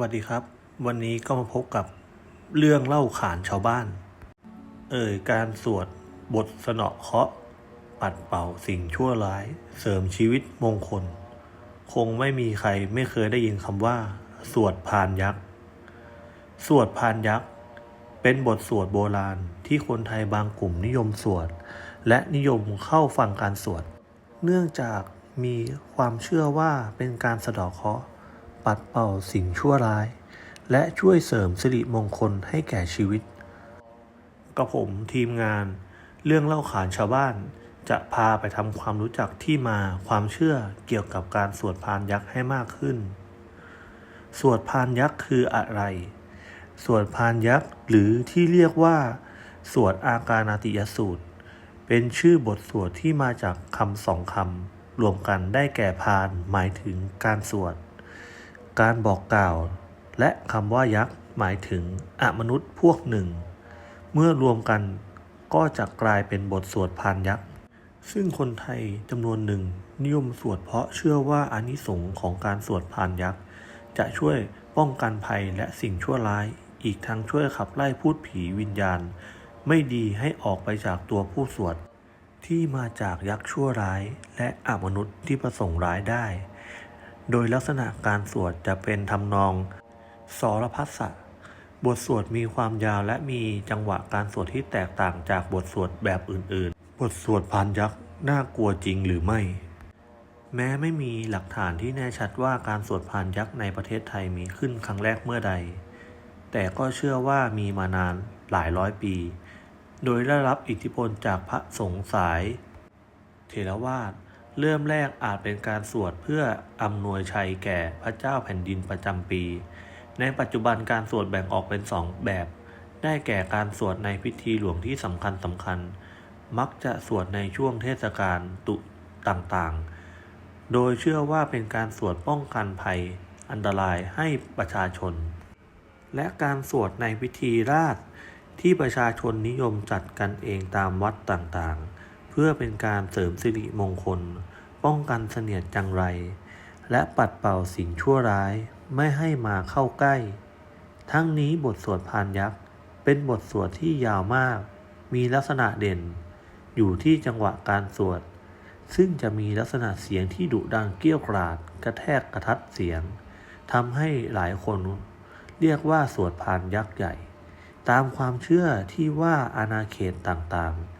วัสดีครับ วันนี้ก็มาพบกับเรื่องเล่าขานชาวบ้าน เอ่ยการสวดบทสนอเคาะ ปัดเป่าสิ่งชั่วร้าย เสริมชีวิตมงคล คงไม่มีใครไม่เคยได้ยินคำว่า สวดพานยักษ์ สวดพานยักษ์ เป็นบทสวดโบราณที่คนไทยบางกลุ่มนิยมสวด และนิยมเข้าฟังการสวด เนื่องจากมีความเชื่อว่าเป็นการสะเดาะเคราะห์ ปัดเป่าสิ่งชั่วร้าย และช่วยเสริมสิริมงคลให้แก่ชีวิตกับผมทีมงาน เรื่องเล่าขานชาวบ้าน จะพาไปทำความรู้จักที่มาความเชื่อเกี่ยวกับการสวดพานยักษ์ให้มากขึ้น สวดพานยักษ์คืออะไร สวดพานยักษ์หรือที่เรียกว่า สวดอาการนาติยสูตร เป็นชื่อบทสวดที่มาจากคำสองคำรวมกันได้แก่พานหมายถึงการสวด การบอกกล่าว และคำว่ายักษ์หมายถึงอมนุษย์พวกหนึ่ง เมื่อรวมกันก็จะกลายเป็นบทสวดพานยักษ์ ซึ่งคนไทยจำนวนหนึ่งนิยมสวดเพราะเชื่อว่าอานิสงส์ของการสวดพานยักษ์ จะช่วยป้องกันภัยและสิ่งชั่วร้าย อีกทั้งช่วยขับไล่พูดผีวิญญาณ ไม่ดีให้ออกไปจากตัวผู้สวด ที่มาจากยักษ์ชั่วร้าย และอมนุษย์ที่ประสงค์ร้ายได้ โดยลักษณะการสวดจะเป็นทำนองสรพัสสะบทสวดมีความยาวและมีจังหวะการสวดที่แตกต่างจากบทสวดแบบอื่นๆ บทสวดพานยักษ์น่ากลัวจริงหรือไม่ แม้ไม่มีหลักฐานที่แน่ชัดว่าการสวดพานยักษ์ในประเทศไทยมีขึ้นครั้งแรกเมื่อใด แต่ก็เชื่อว่ามีมานานหลายร้อยปี โดยได้รับอิทธิพลจากพระสงฆ์สาย เทรวาส เริ่มแรกอาจเป็นการสวดเพื่ออำนวยชัยแก่พระเจ้าแผ่นดินประจำปี ในปัจจุบันการสวดแบ่งออกเป็นสองแบบ ได้แก่การสวดในพิธีหลวงที่สำคัญสำคัญ มักจะสวดในช่วงเทศกาลตุต่างๆ โดยเชื่อว่าเป็นการสวดป้องกันภัยอันตรายให้ประชาชน และการสวดในพิธีราชที่ประชาชนนิยมจัดกันเองตามวัดต่างๆ พื่อเป็นการเสริมสิริมงคล ป้องกันเสนียดจังไร และปัดเป่าสิ่งชั่วร้ายไม่ให้มาเข้าใกล้ ทั้งนี้บทสวดพานยักษ์ เป็นบทสวดที่ยาวมาก มีลักษณะเด่น อยู่ที่จังหวะการสวด ซึ่งจะมีลักษณะเสียงที่ดุดังเกี้ยวกราด กระแทกกระทัดเสียงทำให้หลายคนเรียกว่าสวดพานยักษ์ใหญ่ ตามความเชื่อที่ว่าอาณาเขตต่างๆ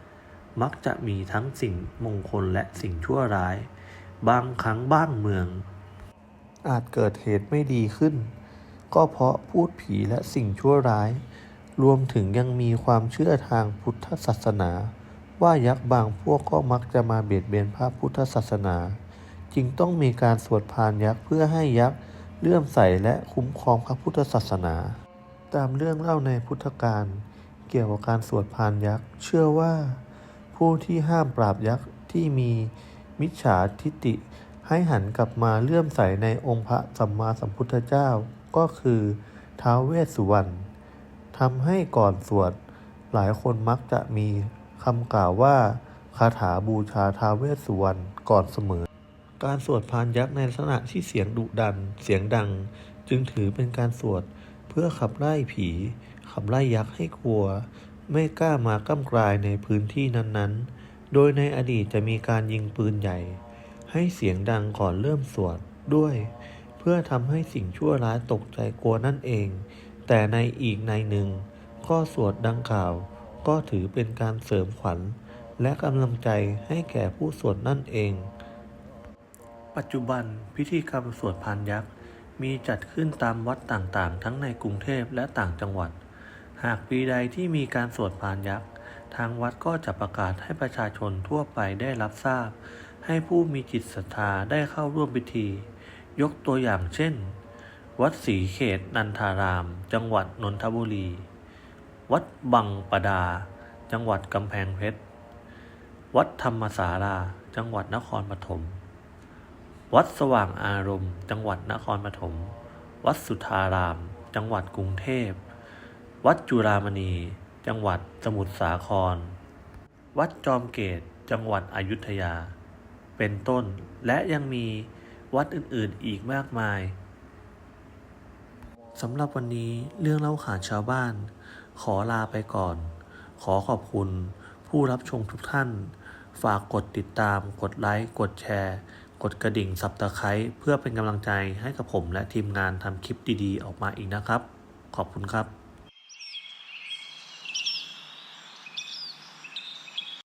มักจะมีทั้งสิ่งมงคลและสิ่งชั่วร้าย บางครั้งบ้านเมือง อาจเกิดเหตุไม่ดีขึ้น ก็เพราะพูดผีและสิ่งชั่วร้าย รวมถึงยังมีความเชื่อทางพุทธศาสนา ว่ายักษ์บางพวกก็มักจะมาเบียดเบียนพระพุทธศาสนา จึงต้องมีการสวดพานยักษ์เพื่อให้ยักษ์เลื่อมใสและคุ้มครองพระพุทธศาสนา ตามเรื่องเล่าในพุทธการเกี่ยวกับการสวดพานยักษ์ เชื่อว่า ผู้ที่ห้ามปราบยักษ์ที่มีมิจฉาทิฏฐิให้หันกลับมาเลื่อมใสในองค์พระสัมมาสัมพุทธเจ้าก็คือท้าวเวสสุวรรณทำให้ก่อนสวด หลายคนมักจะมีคำกล่าวว่าคาถาบูชาท้าวเวสสุวรรณก่อนเสมอ การสวดพานยักษ์ในลักษณะที่เสียงดุดัน เสียงดัง จึงถือเป็นการสวดเพื่อขับไล่ผี ขับไล่ยักษ์ให้กลัว ไม่กล้ามาก้ำกลายในพื้นที่นั้นๆ โดยในอดีตจะมีการยิงปืนใหญ่ ให้เสียงดังก่อนเริ่มสวดด้วย เพื่อทำให้สิ่งชั่วร้ายตกใจกลัวนั่นเอง แต่ในอีกในหนึ่ง ข้อสวดดังกล่าว ก็ถือเป็นการเสริมขวัญ และกำลังใจให้แก่ผู้สวดนั่นเอง ปัจจุบันพิธีกรรมสวดพานยักษ์มีจัดขึ้นตามวัดต่างๆ ทั้งในกรุงเทพและต่างจังหวัด หากปีใดที่มีการสวดพานยักษ์ ทางวัดก็จะประกาศให้ประชาชนทั่วไปได้รับทราบ ให้ผู้มีจิตศรัทธาได้เข้าร่วมพิธี ยกตัวอย่างเช่น วัดศรีเขตนันทาราม จังหวัดนนทบุรี วัดบังปดา จังหวัดกำแพงเพชร วัดธรรมสารา จังหวัดนครปฐม วัดสว่างอารมณ์ จังหวัดนครปฐม วัดสุทธาราม จังหวัดกรุงเทพ วัดจุฬามณี จังหวัดสมุทรสาคร วัดจอมเกต จังหวัดอยุธยา เป็นต้น และยังมีวัดอื่นๆอีกมากมายสำหรับวันนี้เรื่องเล่าขานชาวบ้าน ขอลาไปก่อน ขอขอบคุณ ผู้รับชมทุกท่าน ฝากกดติดตาม กดไลค์ กดแชร์ กดกระดิ่งสับตะไคร้เพื่อเป็นกำลังใจให้กับผมและทีมงานทำคลิปดีๆ ออกมาอีกนะครับ ขอบคุณครับ